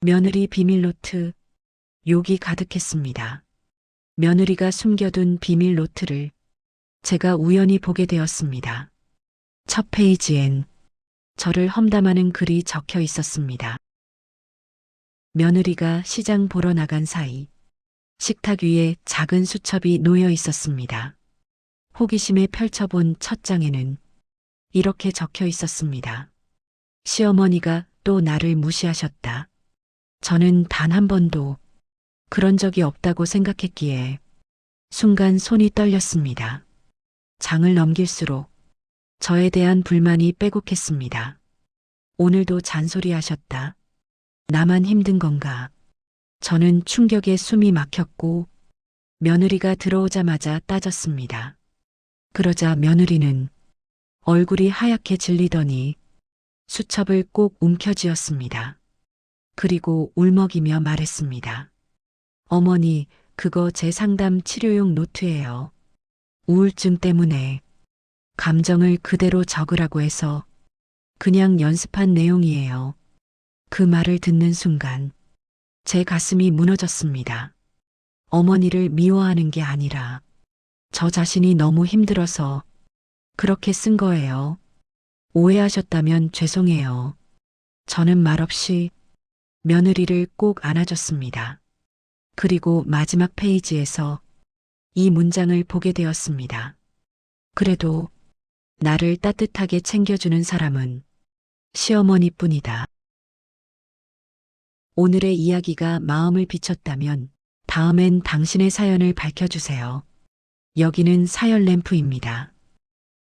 며느리 비밀 노트, 욕이 가득했습니다. 며느리가 숨겨둔 비밀 노트를 제가 우연히 보게 되었습니다. 첫 페이지엔 저를 험담하는 글이 적혀 있었습니다. 며느리가 시장 보러 나간 사이 식탁 위에 작은 수첩이 놓여 있었습니다. 호기심에 펼쳐본 첫 장에는 이렇게 적혀 있었습니다. 시어머니가 또 나를 무시하셨다. 저는 단 한 번도 그런 적이 없다고 생각했기에 순간 손이 떨렸습니다. 장을 넘길수록 저에 대한 불만이 빼곡했습니다. 오늘도 잔소리 하셨다. 나만 힘든 건가? 저는 충격에 숨이 막혔고 며느리가 들어오자마자 따졌습니다. 그러자 며느리는 얼굴이 하얗게 질리더니 수첩을 꼭 움켜쥐었습니다. 그리고 울먹이며 말했습니다. 어머니, 그거 제 상담 치료용 노트예요. 우울증 때문에 감정을 그대로 적으라고 해서 그냥 연습한 내용이에요. 그 말을 듣는 순간 제 가슴이 무너졌습니다. 어머니를 미워하는 게 아니라 저 자신이 너무 힘들어서 그렇게 쓴 거예요. 오해하셨다면 죄송해요. 저는 말없이 며느리를 꼭 안아줬습니다. 그리고 마지막 페이지에서 이 문장을 보게 되었습니다. 그래도 나를 따뜻하게 챙겨주는 사람은 시어머니뿐이다. 오늘의 이야기가 마음을 비쳤다면 다음엔 당신의 사연을 밝혀주세요. 여기는 사연 램프입니다.